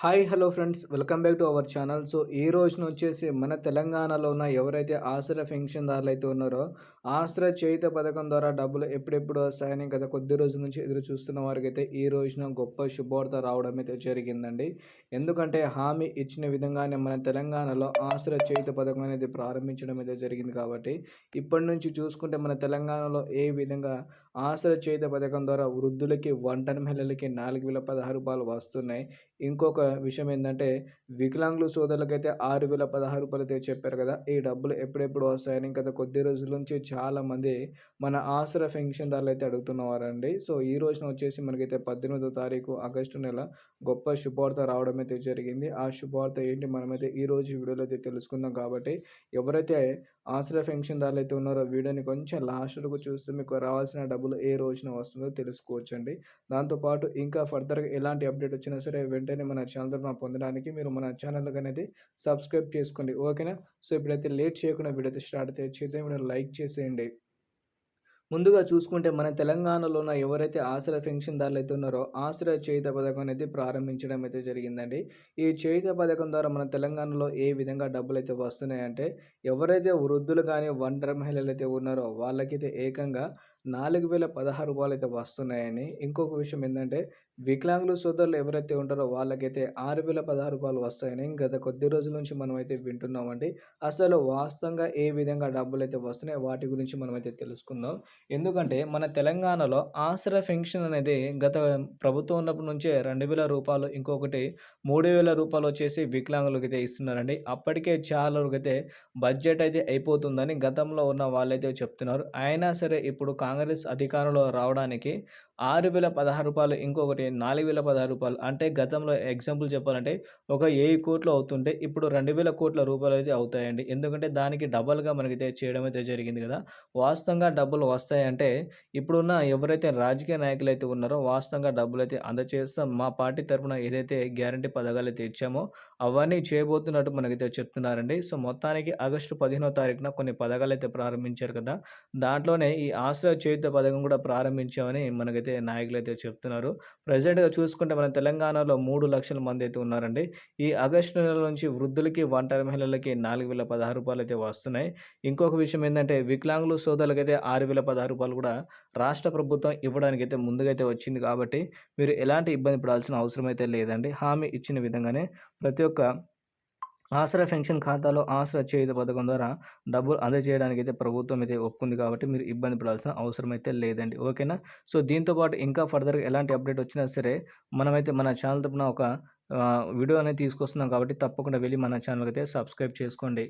Hi hello friends. Welcome back to our channel. So ఈ రోజున వచ్చేసి మన తెలంగాణలో ఉన్న ఎవరైతే ఆశ్రయ పెన్షన్దారులు అయితే ఉన్నారో ఆశ్రయ చేయుత పథకం ద్వారా డబ్బులు ఎప్పుడెప్పుడు వస్తాయని గత కొద్ది రోజుల నుంచి ఎదురు చూస్తున్న వారికి అయితే ఈ రోజున గొప్ప శుభవార్త రావడం అయితే జరిగిందండి. ఎందుకంటే హామీ ఇచ్చిన విధంగానే మన తెలంగాణలో ఆశ్రయ చేయుత పథకం అనేది ప్రారంభించడం అయితే జరిగింది కాబట్టి ఇప్పటి నుంచి చూసుకుంటే మన తెలంగాణలో ఏ విధంగా ఆశ్రయ చేయుత పథకం ద్వారా వృద్ధులకి వంటన మహిళలకి నాలుగు వేల పదహారు రూపాయలు వస్తున్నాయి. ఇంకొక విషయం ఏంటంటే వికలాంగులు సోదరులకైతే ఆరు వేల పదహారు రూపాయలు అయితే చెప్పారు కదా. ఈ డబ్బులు ఎప్పుడెప్పుడు వస్తాయని గత కొద్ది రోజుల నుంచి చాలామంది మన ఆసరా పెన్షన్దారులు అయితే అడుగుతున్నవారండి. సో ఈ రోజున వచ్చేసి మనకైతే పద్దెనిమిదో తారీఖు ఆగస్టు నెల గొప్ప శుభవార్త రావడం అయితే జరిగింది. ఆ శుభవార్త ఏంటి? మనమైతే ఈ రోజు వీడియోలో అయితే తెలుసుకుందాం కాబట్టి ఎవరైతే ఆశ్రయ పెన్షన్దారులు అయితే ఉన్నారో వీడియోని కొంచెం లాస్ట్ వరకు చూస్తే మీకు రావాల్సిన డబ్బులు ఏ రోజున వస్తుందో తెలుసుకోవచ్చండి. దాంతోపాటు ఇంకా ఫర్దర్గా ఎలాంటి అప్డేట్ వచ్చినా సరే వెంటనే మన ఛానల్ ద్వారా పొందడానికి మీరు మన ఛానల్ అనేది సబ్స్క్రైబ్ చేసుకోండి. ఓకేనా సో ఇప్పుడైతే లేట్ చేయకుండా వీడియో అయితే స్టార్ట్ అయితే చేద్దాం. వీడియో లైక్ చేసేయండి. ముందుగా చూసుకుంటే మన తెలంగాణలో ఉన్న ఎవరైతే ఆశ్రయ పెన్షన్దారులు అయితే ఉన్నారో ఆశ్రయ చేయుత పథకం అనేది ప్రారంభించడం అయితే జరిగిందండి. ఈ చేయుత పథకం ద్వారా మన తెలంగాణలో ఏ విధంగా డబ్బులు అయితే వస్తున్నాయంటే ఎవరైతే వృద్ధులు కానీ ఒంటరి మహిళలు అయితే ఉన్నారో వాళ్ళకైతే ఏకంగా నాలుగు వేల పదహారు రూపాయలు అయితే వస్తున్నాయని ఇంకొక విషయం ఏంటంటే వికలాంగులు సోదరులు ఎవరైతే ఉంటారో వాళ్ళకైతే ఆరు వేల పదహారు రూపాయలు వస్తాయని గత కొద్ది రోజుల నుంచి మనం అయితే వింటున్నామండి. అసలు వాస్తవంగా ఏ విధంగా డబ్బులు అయితే వస్తున్నాయి వాటి గురించి మనం అయితే తెలుసుకుందాం. ఎందుకంటే మన తెలంగాణలో ఆసరా పెన్షన్ అనేది గత ప్రభుత్వం ఉన్నప్పటి నుంచే రెండు వేల రూపాయలు ఇంకొకటి మూడు వేల రూపాయలు వచ్చేసి వికలాంగులకు అయితే ఇస్తున్నారండి. అప్పటికే చాలా అయితే బడ్జెట్ అయితే అయిపోతుందని గతంలో ఉన్న వాళ్ళైతే చెప్తున్నారు. అయినా సరే ఇప్పుడు కాంగ్రెస్ అధికారంలో రావడానికి ఆరు వేల పదహారు రూపాయలు ఇంకొకటి నాలుగు వేల పదహారు రూపాయలు అంటే గతంలో ఎగ్జాంపుల్ చెప్పాలంటే ఒక వెయ్యి కోట్లు అవుతుంటే ఇప్పుడు రెండు వేల కోట్ల రూపాయలు అయితే అవుతాయండి. ఎందుకంటే దానికి డబల్గా మనకైతే చేయడం అయితే జరిగింది కదా. వాస్తవంగా డబ్బులు వస్తాయంటే ఇప్పుడున్న ఎవరైతే రాజకీయ నాయకులు అయితే ఉన్నారో వాస్తవంగా డబ్బులు అయితే అందచేస్తాం మా పార్టీ తరఫున ఏదైతే గ్యారంటీ పథకాలు అయితే ఇచ్చామో అవన్నీ చేయబోతున్నట్టు మనకైతే చెప్తున్నారండి. సో మొత్తానికి ఆగస్టు పదిహేనో తారీఖున కొన్ని పథకాలు అయితే ప్రారంభించారు కదా దాంట్లోనే ఈ ఆశ్రయ చేయుత పథకం కూడా ప్రారంభించామని మనకైతే నాయకులు అయితే చెప్తున్నారు. ప్రజెంట్గా చూసుకుంటే మన తెలంగాణలో మూడు లక్షల మంది అయితే ఉన్నారండి. ఈ ఆగస్టు నెల నుంచి వృద్ధులకి ఒంటరి మహిళలకి నాలుగు వేల పదహారు రూపాయలు అయితే వస్తున్నాయి. ఇంకొక విషయం ఏంటంటే వికలాంగులు సోదరులకైతే అయితే ఆరు వేల పదహారు రూపాయలు కూడా రాష్ట్ర ప్రభుత్వం ఇవ్వడానికి అయితే ముందుగైతే వచ్చింది కాబట్టి మీరు ఎలాంటి ఇబ్బంది పడాల్సిన అవసరం అయితే లేదండి. హామీ ఇచ్చిన విధంగానే ప్రతి ఒక్క ఆసరా పెన్షన్ ఖాతాలో ఆసరా చేయుత పథకం ద్వారా డబ్బులు అందజేయడానికి అయితే ప్రభుత్వం అయితే ఒప్పుకుంది కాబట్టి మీరు ఇబ్బంది పడాల్సిన అవసరం అయితే లేదండి. ఓకేనా? సో దీంతోపాటు ఇంకా ఫర్దర్గా ఎలాంటి అప్డేట్ వచ్చినా సరే మనమైతే మన ఛానల్ తరపున ఒక వీడియో అనేది తీసుకొస్తున్నాం కాబట్టి తప్పకుండా వెళ్ళి మన ఛానల్కి అయితే సబ్స్క్రైబ్ చేసుకోండి.